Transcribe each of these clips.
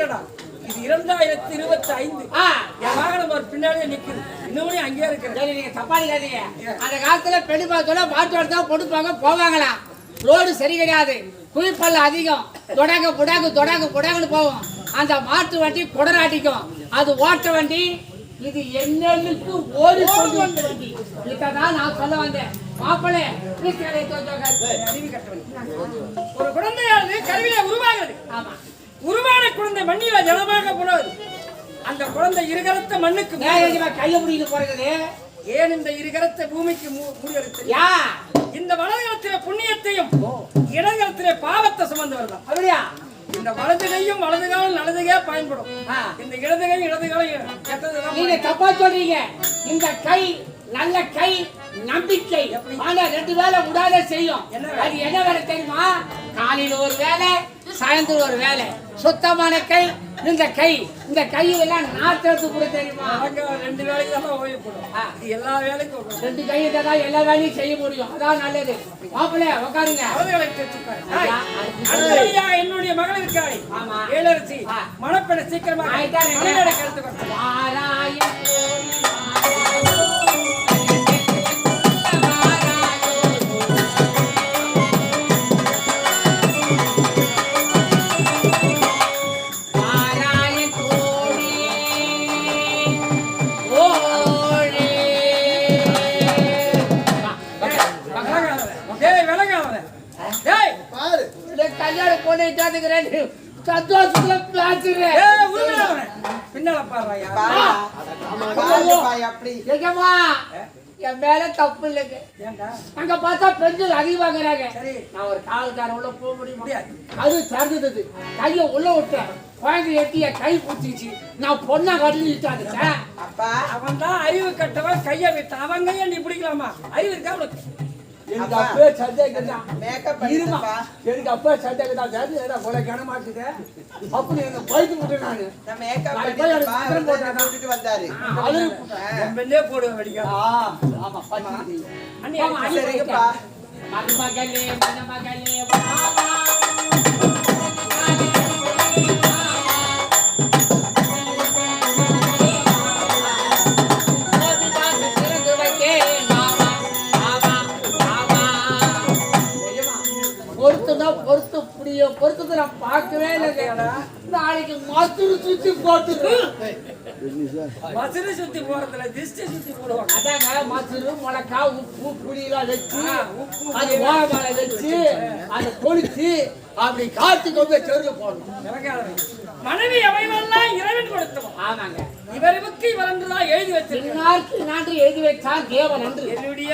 இருக்கடா இது இரண்டாயிரத்தி இருபத்தி ஐந்து என் வாகனம் ஒரு பின்னாடியே நிக்குது. இன்னும் நீ அங்கேயே இருக்கிற சரி, நீங்க தப்பா நினைக்காதீங்க. அந்த காலத்துல பெண்ணு பார்க்கல மாட்டு வரத்தா பொடுப்பாங்க போவாங்களாம் ரோடு சரி கிடையாது. குழிப்பல்ல அதிகம். தொடாங்க புடாங்க தொடாங்க புடாங்கன்னு போவோம் அந்த மாட்டு வண்டி குடராட்டிக்கும். அது ஓட்ட வண்டி இது என்னன்னுக்கு ஓடி வண்டி. இதான் நான் சொல்ல வந்தேன். மாப்பிள்ளை ஒரு குழந்தையானது கருவிலே உருவாகிறது ஆமா. உருவான குழந்தை மண்ணில ஜலமாக போனது. அந்த குழந்தை இருகரத்த மண்ணுக்கு கையை முடிக்கிட்டு போறது? ஏன் இந்த இருகரத்த பூமிக்கு மூ- மூடியெடுத்து யா? இந்த வலதுகரத்திலே புண்ணியத்தையும் இடதுகரத்திலே பாவத்தை சுமந்தவர் தான். அப்படியா? இந்த வலது கையும் வலது காலம் நல்லதுக்கே பயன்படும். இந்த இடது கை இடது காலம் கெட்டதுதான் நீங்க தப்பா சொல்றீங்க. இந்த கை நல்ல கை நம்பிக்கை. ஆனா ரெண்டு வேலை விடாத செய்யும். என்ன வேலை? அது என்ன வேலை தெரியுமா? காலையில ஒரு வேலை சாயந்தரம் ஒரு வேலை. சுத்தமான கை இந்த கை இந்த கையெல்லாம் நாட்டத்து கூட தெரியுமா? ரெண்டு வேலைக்கு தான் ஓய்வு போடும் எல்லா வேலைக்கும். ரெண்டு கையை தான் எல்லா வேலையும் செய்ய முடியும். அதான் நல்லது. மாப்பிள்ள உட்காருங்க என்னுடைய மகள் இருக்காளே ஆமா. ஏழரசி. மணப்பெண்ணை சீக்கிரமாக ஆயிட்டாரு. மகளிரை கழுத்து கொடுத்து பார்த்தா பெண்கள் அதிகமாக்குறாங்க சரி. நான் ஒரு காவல்காரன் உள்ள போக முடியுமா? முடியாது. அது திறந்தது கைய உள்ள விட்டேன். குழந்தை எட்டி என் கை பிடிச்சிச்சு நான் பொண்ணா கட்டிட்டாங்க அப்பா. அவன் தான் அறிவு கட்டவன் கைய விட்டான். அவன் கைய நீ பிடிக்கலாமா? அறிவு இருக்கா உனக்கு எனக்கு அப்பா. அப்பவே சந்தேகம் தான் மேக்கப் இருமா பண்ணிப்பா எனக்கு அப்பவே சந்தேகம் தான் சரி ஏடா போல கனமாக்குது அப்படி என்ன போயிட்டு விட்டேன் நானு மேக்கப் வந்தாரு அது பெண்ணே போடுவேன் வெடிக்கா ஆமா அண்ணி, சரிங்கப்பா. மருமகளே மணமகளே நாளைக்கு மதுரு சுத்தி போட்டுரு மசுறு சுத்தி போறதுல திஷ்டி சுத்தி போடுவாங்க. அதாங்க மசுரு மிளகா உப்பு புளியெல்லாம் வச்சு அது ஓரமால வச்சு அதை பொழிச்சு அப்படி காத்து கொண்டு தெருல போடணும். மனைவி அமைவெல்லாம் இறைவன் கொடுத்தவன். ஆமாங்க. இவருக்கு இவர் என்றுதான் எழுதி வச்சிருக்கான் இன்னாருக்கு நாட்டு எழுதி வைத்தான் தேவன் என்று. என்னுடைய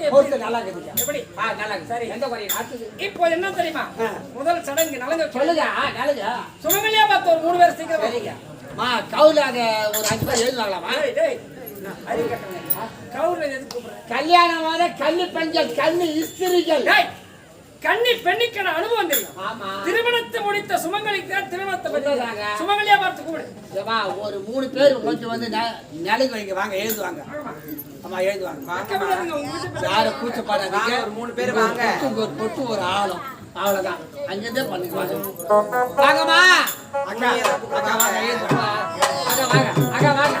எப்படி? பொறுத்து நல்லா இருக்குதுங்க எப்படி நல்லா. சரி எந்த இப்போ என்ன தெரியுமா? முதல் சடங்கு நலங்க சொல்லுங்க. ஆ, நல்லது சுமங்கலியா பார்த்த ஒரு மூணு பேர் சீக்கிரம் மா கவுல அத ஒரு அஞ்சு பேர் எழுதுனாங்களாமா. கவுர்ல எதுக்கு கூப்பிடுறேன்? கல்யாணமான கண்ணு பெண்கள் கண்ணு இஸ்திரிகள். கன்னி பெண்ணுக்கான அனுபவம் தெரியும் ஆமா. திருமணத்தை முடித்த சுமங்கலிக்கு தான் திருமணத்தை உண்மைதாங்க. சுமங்கலியா பார்த்து கூப்பிடு. ஒரு மூணு பேர் கொஞ்சம் வந்து நிலைக்கு வைங்க வாங்க எழுதுவாங்க. ஆமா. எழுதுவாங்க. யாரும் கூச்சப்படாதீங்க வாங்க, ஒரு மூணு பேர் வாங்க. ஒரு பொட்டு ஒரு ஆழம். அவ்வளவுதான். அங்கிருந்தே பண்ணிக்குவாங்க. வாங்கம்மா. அக்கா அக்கா வாங்க அக்கா வாங்க. அக்கா வாங்க.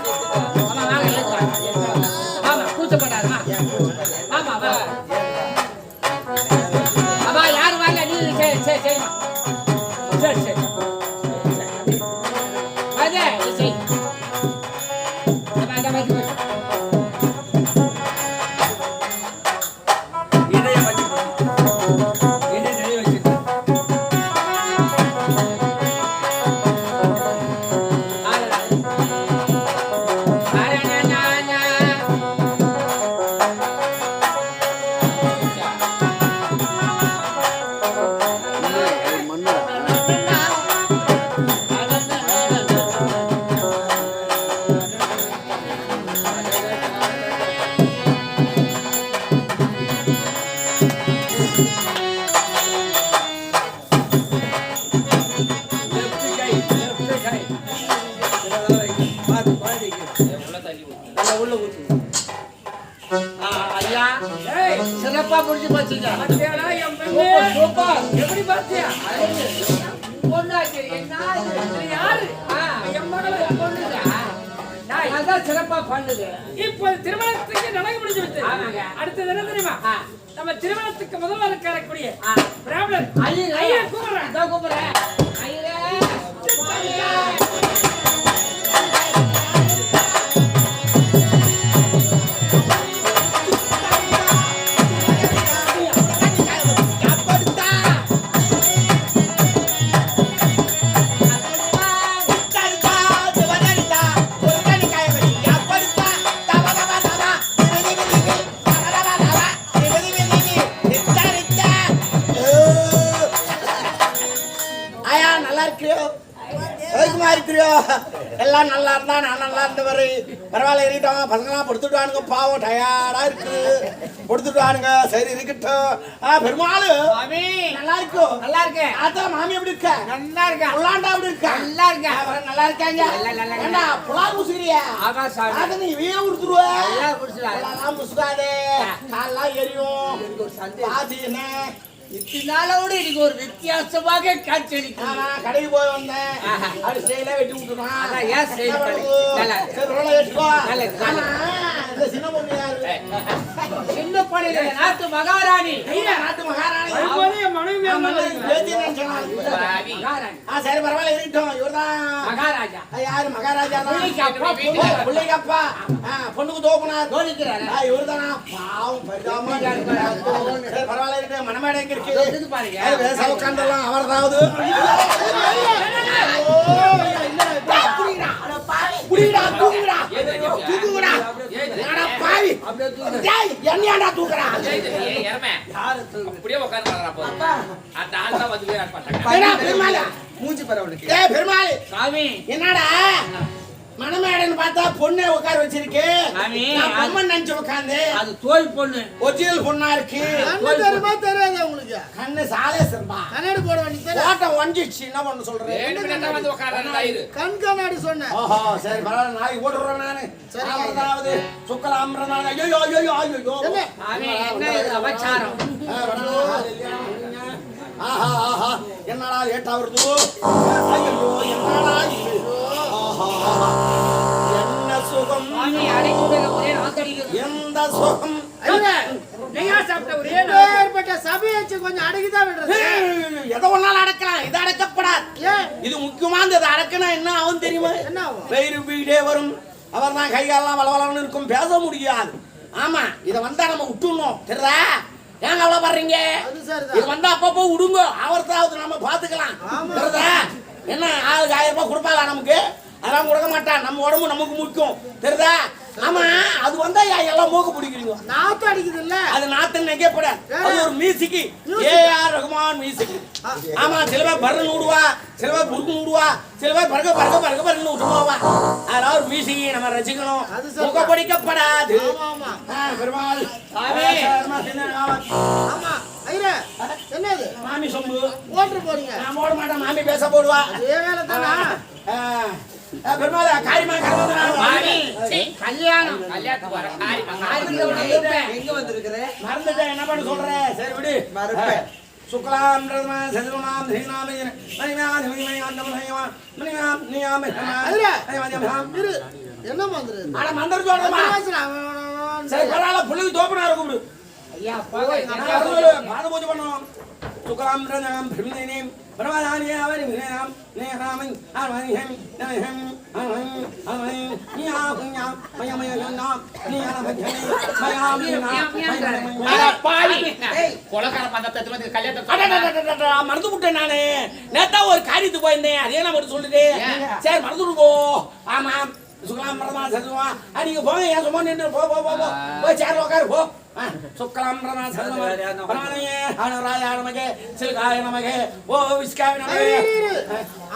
எப்படி பாத்தியா? பொண்ணாச்சு என்ன யாரு? ஆ, என் மகளு. பொண்ணுங்க. அதான் சிறப்பா பண்ணுது இப்ப திருமணத்துக்கு நடந்து முடிஞ்சு விட்டு ஆமாங்க. அடுத்தது என்ன தெரியுமா நம்ம திருமணத்துக்கு முதல்ல இருக்கக்கூடிய ஆ. பிராமணர் ஐயா ஐயா கூப்பிடுறேன் கூப்பிடுறேன் இருந்தவர் பரவாயில்ல இருக்கட்டும் பசங்களாம் படுத்துட்டானுங்க பாவம் டயர்டா இருக்கு. படுத்துட்டானுங்க சரி இருக்கட்டும். ஆ பெருமாள் மாமி. நல்லா இருக்கும் நல்லா இருக்கேன். ஆத்தா மாமி எப்படி இருக்க? நல்லா இருக்கேன். புலாண்டா எப்படி இருக்க? நல்லா இருக்கேன். நல்லா இருக்காங்க. ஏண்டா புலா முசுகிறியா ஆமா சாமி அதை நீ நல்லா குடிச்சுடா புலாலாம் முசுகாதே கால்லாம் எரியும். பாதி என்ன? இத்தினாலோடு இன்னைக்கு ஒரு வித்தியாசமாக காட்சியளிக்கும் கடைக்கு போய் வந்தேன். அப்படி வெட்டி விட்டுருவான் அதான் ஏன் சின்ன சின்ன நாட்டு மகாராணி. நாட்டு மகாராணி. சரி பரவாயில்ல இருக்கட்டும் இவர்தான் மகாராஜா யாரு மகாராஜா தான் பிள்ளைக்கு அப்பா, பொண்ணு. பிள்ளைக்கு அப்பா ஆ, பொண்ணுக்கு தோப்புனார் தோணிக்கிறாரு இவர்தானா பாவம் இருக்கு. பரவாயில்ல இருக்கட்டும் மனமேடை எங்க இருக்கு பாருங்க உட்காந்துடலாம் அவர்தாவது என்னையாடா தூக்குறா? அப்படியே போதும் அந்த ஆள் தான் வந்து மூஞ்சி பெருமாள். சாமி. என்னடா? மணமேடைன்னு பார்த்தா பொண்ணை உட்கார வச்சிருக்கு. நான் பொம்மன் நினைச்சு உட்காந்து அது தோல் பொண்ணு. ஒரிஜினல் பொண்ணா இருக்கு. கண்ணு தெரியுமா தெரியாது உங்களுக்கு? கண்ணு சாலேசன்பா கண்ணாடி போட வேண்டியது ஓட்டம் ஒஞ்சிச்சு என்ன பண்ண சொல்றேன் வந்து தயிர். கண் கண்ணாடி சொன்னேன் ஓஹோ சரி பரவாயில்ல. நாளைக்கு ஓடுறேன் நானு. சரி. அதாவது சுக்கலாம்ன்றதான ஐயோ ஐயோ ஐயோ என்ன? சாமி என்ன இது அபச்சாரம்? ஆஹா ஆஹா என்னடா லேட்டா வருது? ஐயோ என்னடா இது? ஆஹா, எந்த சுகம்? ஐயா, நெய்யா சாப்பிட்ட ஒரே நாள். ஏற்பட்ட சபையை வச்சு கொஞ்சம் அடக்கிதான் விடுறது எதை ஒன்னாலும் அடக்கலாம் இது அடக்கப்படாது. ஏன் இது முக்கியமானது இதை அடக்கினா என்ன ஆகும் தெரியுமா? என்ன ஆகும்? வயிறு வீடே வரும். அவர் தான் கைகாலெல்லாம் வளவலன்னு இருக்கும் பேச முடியாது. ஆமா இதை வந்தா நம்ம விட்டுணும் தெரியுதா? ஏன் கவலைப்படுறீங்க அது சரிதான். இது வந்தா அப்பப்போ விடுங்க. ஆவர்த்தாவது நம்ம பாத்துக்கலாம் என்ன ஆளுக்கு ஆயிரம் ரூபாய் கொடுப்பாளா நமக்கு? அதெல்லாம் கொடுக்க மாட்டான். நம்ம உடம்பு நமக்கு முக்கியம். தெரியுதா? ஆமா அது வந்தா எல்லாம் மூக்க பிடிக்கிறீங்க. நாத்து அடிக்குது இல்ல அது நாத்து நினைக்கப்படாது அது ஒரு music A R Rahman music ஆமா சில பேர் பர்னு விடுவா. சில பேர் புருக்கு விடுவா. சில பேர் பறக்க பறக்க பறக்க பறக்கன்னு விட்டு போவா. அதெல்லாம் ஒரு மியூசிக் நம்ம ரசிக்கணும். அது சரி. முக பிடிக்கப்படாது. பெருமாள். ஆமா ஐயா என்னது? மாமி சொம்பு. ஓட்டு போறீங்க. நான் போட மாட்டேன். மாமி பேச போடுவா. அதே வேலை தானா கல்யாணம் என்ன பண்ண சரி விடு மறப்பேன். சுக்லாம் ரத்மா சதுர்மாம் தீனாம் மணிமாம் மணிமாம் மணிமாம் மணிமாம் நியாம். மணிமாம் இரு என்ன வந்துரு அட மந்திர சொல்றமா சரி பரவாயில்ல புள்ளிக்கு தோப்பனார கூப்பிடு ஐயா போங்க நான் வரும்போது பாத பூஜை பண்ணுவோம் சுக்லாம் ரத்னாம் பிரம்மனேம் பரவாதானிய அவரி வினேனாம் நேராமன் நமஹம் அட பாவி கல்யாணத்தை மறந்து விட்டேன் நானு. நேத்தா ஒரு காரியத்துக்கு போயிருந்தேன். அதே நான் மட்டும் சொல்லுது சரி மறந்து போ ஆமா சுக்கலாம் மரமா சதுவா நீங்க போங்க. ஏன் சும்மா நின்று? போ போ போ போ. போய் சேர் உட்காரு போ.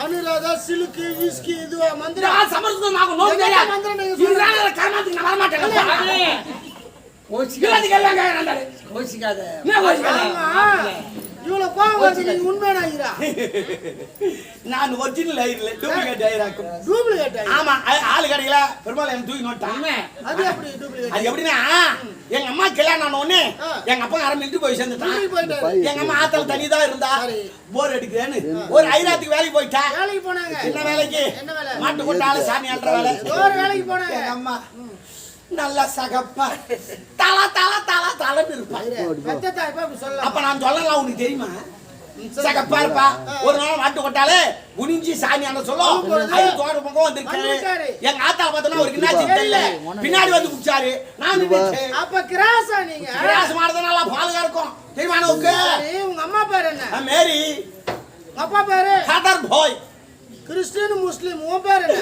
அனுராதா சிலுக்கு விஸ்கி இது மந்திரம்? சமர்த்தம் நோக்கு. இதுதான் கர்மாத்துக்கு நான் வர மாட்டேன் சாமி இல்லாத கேள்வாங்க நந்தாரு கோச்சிக்காத. கோச்சிக்காத? ஆமா இவ்வளவு கோவம் வருது நீங்க உண்மையான ஐயா நான் ஒரிஜினல் ஐயர்ல டூப்ளிகேட் ஐயராக்கும் டூப்ளிகேட் ஆமா ஆ- ஆளு கடையில பெருமாள் என்ன தூக்கி நோட்டான். உண்மை. அது எப்படி டூப்ளிகேட் அது எப்படின்னா எங்க அம்மா கல்யாணம் ஆன உடனே. எங்க அப்பா யாரும் மிலிட்டரி போய் சேர்ந்துட்டான். எங்க அம்மா ஆத்தல தனி தான் இருந்தா. போர் அடிக்குதுன்னு ஒரு ஐராத்துக்கு வேலைக்கு போயிட்டா. வேலைக்கு போனாங்க. என்ன வேலைக்கு? மாட்டு கொட்டால சாமி ஆடுற வேலை. ஒரு வேலைக்கு போனாங்க. எங்க அம்மா நல்ல சகப்பா. தலா தலா தலா. அப்ப நான் சொல்லலாம் உனக்கு தெரியுமா? சகப்பா இருப்பா ஒரு நாள் மாட்டு கொட்டாலே குனிஞ்சி சாமி அந்த சொல்லும். அது தோட பக்கம் வந்திருக்காரு. வந்திருக்காரு. எங்க ஆத்தா என்னாச்சு தெரியல. பின்னாடி வந்து குடிச்சாரு. நான் அப்ப கிராஸா நீங்க? கிராஸ் மாடுறதுனால பால் கறக்கும் தெரியுமா உனக்கு உங்க அம்மா பேர் என்ன? மேரி. அப்பா பேரு? கதர் போய் கிறிஸ்டின் முஸ்லிம் உன் பேர் என்ன?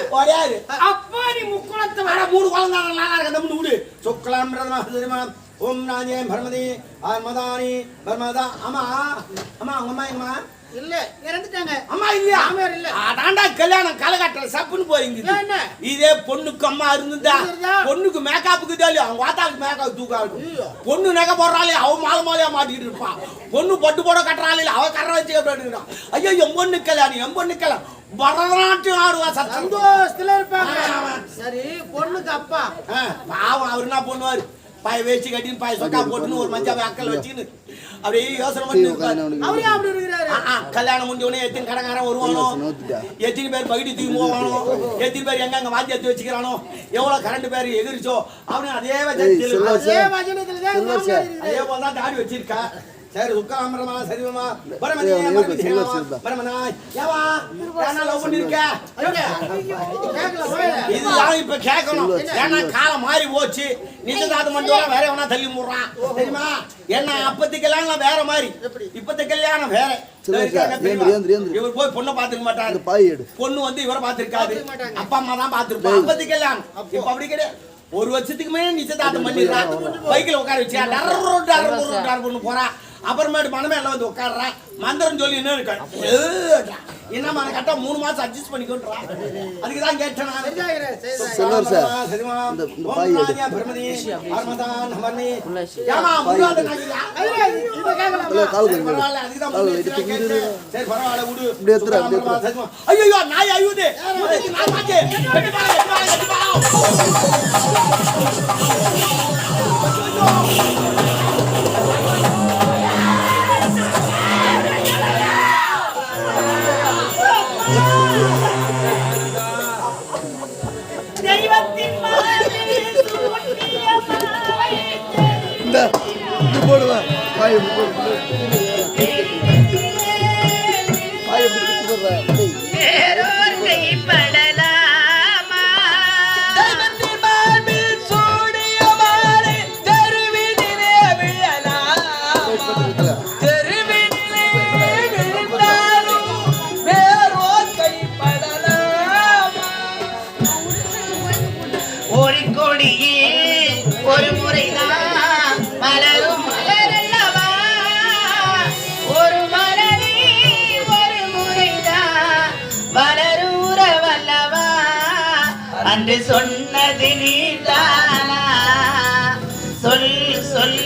அப்பா நீ முக்குளத்து மூணு குழந்தை நல்லா இருக்கு? அந்த மூணு சுக்லாம் பிரதம ஓம் நாஜே பர்மதி ஆர்மதானி பர்மதா அம்மா அம்மா உங்க அம்மா எங்கம்மா? இல்ல இறந்துட்டாங்க. அம்மா இல்லையா? மாமியார் இல்ல. அதாண்டா கல்யாணம் காலகட்டத்துல சப்புன்னு என்ன? இதே பொண்ணுக்கு அம்மா இருந்திருந்தா? பொண்ணுக்கு மேக்கப்புக்கு தெரியும் அவங்க வாத்தாக்கு மேக்கப் தூக்காது. பொண்ணு நகை போடுறாளே அவ மாலை மாலையா மாட்டிக்கிட்டு இருப்பான் பொண்ணு பட்டு போட கட்டுறாளே அவ கரை வச்சு அப்படின்றான் ஐயோ என் பொண்ணு கல்யாணம் என் பொண்ணு கல்யாணம். பரதநாட்டியம் ஆடுவா சந்தோஷத்துல இருப்பாங்க. சரி பொண்ணுக்கு அப்பா. பாவம் அவர் என்ன பண்ணுவாரு? பாய வேச்சு கட்டின்னு பாய சொக்கா போட்டுன்னு ஒரு மஞ்சள் அக்கல் வச்சுன்னு அப்படியே யோசனை பண்ணி. அவரு அப்படி இருக்கிறாரு. கல்யாணம் முடிஞ்ச உடனே எத்தனை கடைக்காரன் வருவானோ? எத்தனை பேர் பகுடி தூக்கி போவானோ? எத்தனை பேர் எங்க எங்க வாந்தி எடுத்து வச்சுக்கிறானோ? எவ்வளவு கரண்ட் பேர் எகிரிச்சோ அவனு அதே வச்சு அதே அதே இருக்குது. போல தான் தாடி வச்சிருக்கா. சரி சுக்காமரமா சரிவமா? ஏய், பரமனே ஏவா? லவ் பண்ணிருக்க? இதுதான் இப்ப கேட்கணும். ஏன்னா காலம் மாறி போச்சு. நிச்சயதார்த்தம் மட்டும் வேற எவனா தள்ளி முடுறான்? தெரியுமா? என்ன அப்பத்தி கல்யாணம் வேற மாதிரி. இப்பத்த கல்யாணம் வேற. இவர் போய் பொண்ணை பாத்துக்க மாட்டாரு. பொண்ணு வந்து இவரை பாத்துருக்காது. அப்பா அம்மா தான் பாத்துருப்பா அப்பத்தி கல்யாணம். இப்ப அப்படி கிடையாது. ஒரு வருஷத்துக்கு மேல நிச்சயதார்த்தம் பண்ணிடுறா பைக்கில் உட்கார டர்ரு டர்ரு போறா. அப்புறமேட்டு மனமே எல்லாம் வந்து உட்காடுறா மந்திரம் சொல்லி என்ன இருக்கா என்னம்மா கரெக்டா மூணு மாசம் அட்ஜஸ்ட் பண்ணிக்கோன்றா? அதுக்கு தான் கேட்டேன் சார். இந்த- பாய் பிரமதி ஏமா சரி, பரவாயில்ல, விடு. இப்படி நாய் நாய் மாட்டு. போடுவேன் பாய் அன்று சொன்னது நீதானா சொல் சொல்.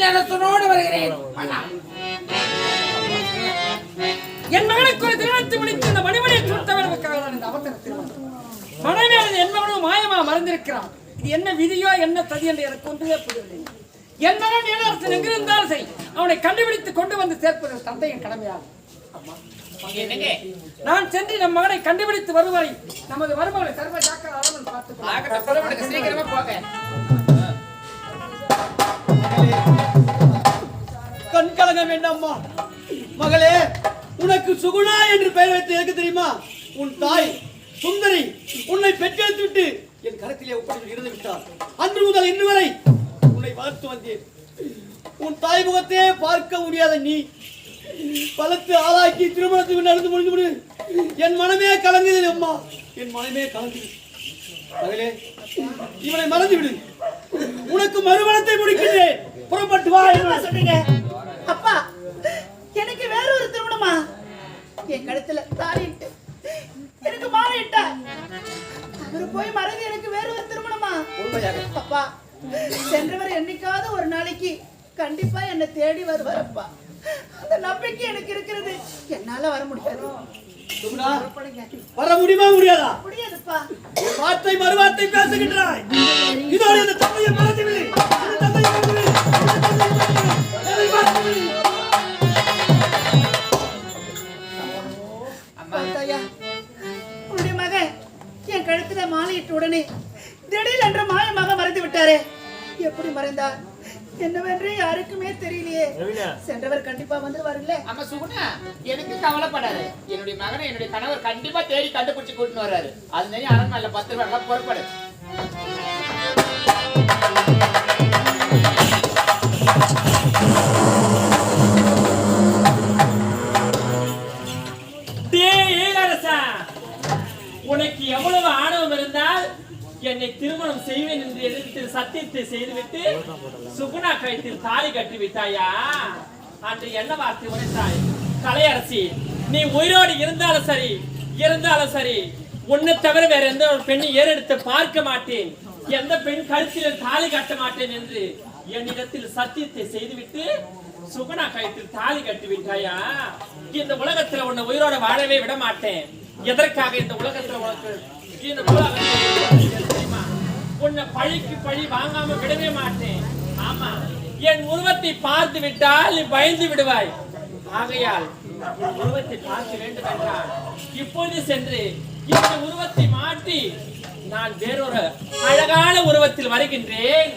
ஈழரசனோடு வருகிறேன். என் மகனுக்கு ஒரு திருமணத்தை முடித்து இந்த மணிமணியை கொடுத்தவனுக்காக நான் இந்த அவசர திருமணம் மனைவியானது என் மகனும் மாயமா மறந்திருக்கிறான். இது என்ன விதியோ என்ன சதி என்று எனக்கு ஒன்றுமே புரியவில்லை. என்னதான் நீலரசன் எங்கிருந்தாலும் சரி அவனை கண்டுபிடித்து கொண்டு வந்து சேர்ப்பது தந்தையின் கடமையாகும். நான் சென்று நம் மகனை கண்டுபிடித்து வருவரை நமது மருமகளை சர்வ ஜாக்கிர அரவன் பார்த்து ஆகட்டும் புறப்படுங்க சீக்கிரமா போங்க. கண் கலங்க வேண்டாம்மா. மகளே உனக்கு சுகுணா என்று பெயர் வைத்து எதுக்கு தெரியுமா? உன் தாய் சுந்தரி உன்னை பெற்றெடுத்து விட்டு என் கரத்திலே ஒப்படைத்து இருந்து விட்டார். அன்று முதல் இன்று வரை உன்னை வளர்த்து வந்தேன். உன் தாய் முகத்தையே பார்க்க முடியாத நீ பலத்து ஆளாக்கி திருமணத்துக்கு நடந்து முடிந்து விடு. என் மனமே கலங்குது அம்மா. என் மனமே கலங்குது. மகளே இவனை மறந்து விடு. உனக்கு மறுமணத்தை முடிக்கின்றேன் புறப்பட்டு வா என்ன சொன்னீங்க அப்பா எனக்கு வேற ஒரு திருமணமா? என் கழுத்துல தாலிட்டு எனக்கு மாலையிட்ட. அவரு போய் மறந்து எனக்கு வேற ஒரு திருமணமா? அப்பா சென்றவர் என்னைக்காவது ஒரு நாளைக்கு கண்டிப்பா என்னை தேடி வருவார் அப்பா அந்த நம்பிக்கை எனக்கு இருக்கிறது. என்னால வர முடியாது. வர முடியுமா முடியாதா? முடியாதுப்பா. வார்த்தை மறுவார்த்தை பேசுகின்றாய். இதோ இந்த தந்தையை மறந்து உடனே திடீர் என்ற மாயமாக மறைந்து விட்டாரே. எப்படி மறைந்தார்? என்னவென்று யாருக்குமே தெரியலையே. சென்றவர் கண்டிப்பா வந்துருவாருல்ல? ஆமா சுகுணா. எனக்கு கவலைப்படாத. என்னுடைய மகனை என்னுடைய கணவர் கண்டிப்பா தேடி கண்டுபிடிச்சு கூட்டின்னு வர்றாரு. அது நிறைய அரண்மனையில பத்து ரூபாய் புறப்படு. செய்துவிட்டு சுகுணா கழுத்தில் தாலி கட்டி விட்டாயா அன்று என்ன வார்த்தை உரைத்தாய்? கலையரசி நீ உயிரோடு இருந்தாலும் சரி இருந்தாலும் சரி உன்னை தவிர வேற எந்த ஒரு பெண்ணை ஏறெடுத்து பார்க்க மாட்டேன். எந்த பெண் கழுத்தில் தாலி கட்ட மாட்டேன் என்று என்னிடத்தில் சத்தியத்தை செய்துவிட்டு சுகுணா கழுத்தில் தாலி கட்டி விட்டாயா இந்த உலகத்துல உன்னை உயிரோட வாழவே விட மாட்டேன். எதற்காக இந்த உலகத்துல உனக்கு இந்த உலகத்துல உன்னை பழிக்கு பழி வாங்காம விடவே மாட்டேன். ஆமா. என் உருவத்தை பார்த்து விட்டால் நீ பயந்து விடுவாய். ஆகையால் உன் உருவத்தை பார்க்க வேண்டும் என்றால் இப்பொழுது சென்று இந்த உருவத்தை மாற்றி நான் வேறொரு அழகான உருவத்தில் வருகின்றேன்.